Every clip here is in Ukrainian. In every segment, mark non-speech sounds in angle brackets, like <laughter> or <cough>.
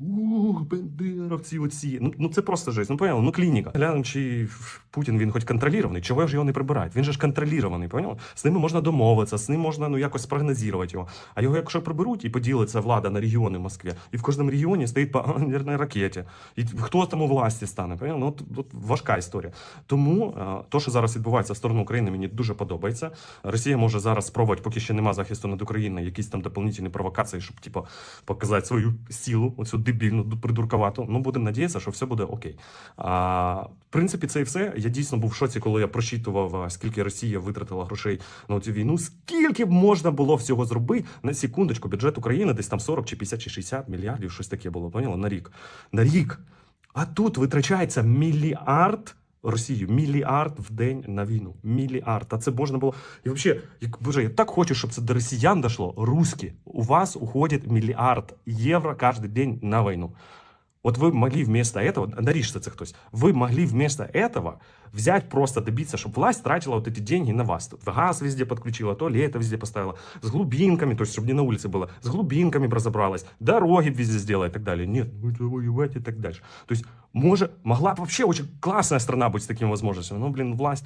Ух, бендеровці оці. Ну, ну це просто жесть. Ну поняли? Ну клініка. Глянемо, чи Путін він хоч контролірований. Чого ж його не прибирають? Він же ж контролірований, поняли? З ними можна домовитися, з ним можна ну якось спрогнозувати його. А його, якщо приберуть і поділиться влада на регіони в Москві, і в кожному регіоні стоїть по <laughs> ядерній ракеті. І хто там у власті стане? Поняли? Ну, от, от важка історія. Тому е, то, що зараз відбувається в сторону України, мені дуже подобається. Росія може зараз спробувати, поки ще нема захисту над Україною, якісь там дополнительні провокації, щоб типу, показати свою силу, оцю дебільну, придуркувато. Ну, будемо надіятися, що все буде окей. А, в принципі, це і все. Я дійсно був в шоці, коли я прочитував, скільки Росія витратила грошей на цю війну. Скільки б можна було всього зробити на секундочку, бюджет України десь там 40 чи 50 чи 60 мільярдів, щось таке було, поняла? На рік. На рік. А тут витрачається мільярд. Росію мільярд в день на війну. Мільярд. А це можна було. І взагалі, як боже, я так хочу, щоб це до росіян дошло. Руські у вас уходить мільярд євро кожен день на війну. Вот вы могли вместо этого, наришься це хтось, вы могли вместо этого взять просто добиться, чтобы власть тратила вот эти деньги на вас. Тут газ везде подключила, туалеты везде поставила, с глубинками, то есть чтобы не на улице было, с глубинками бы разобралась, дороги б везде сделала и так далее. Нет, будет воевать и так дальше. То есть може, могла бы вообще очень классная страна быть с такими возможностями, но, блин, власть...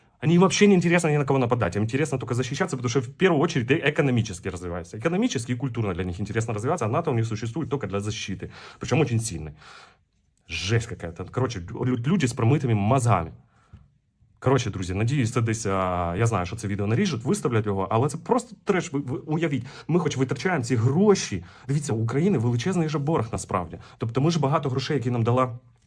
они вообще не интересно ни на кого нападать. Им интересно только защищаться, потому что в первую очередь и экономически развиваются. Экономически и культурно для них интересно развиваться, а НАТО у них существует только для защиты. Причем очень сильной. Жесть какая-то. Короче, лю- люди з промитими мозгами. Коротше, друзі, надіюсь, це десь. А, я знаю, що це відео наріжуть, виставлять його, але це просто треш. Ви, ви уявіть, ми хоч витрачаємо ці гроші. Дивіться, у України величезний же борг насправді. Тобто, ми ж багато грошей, які нам дала.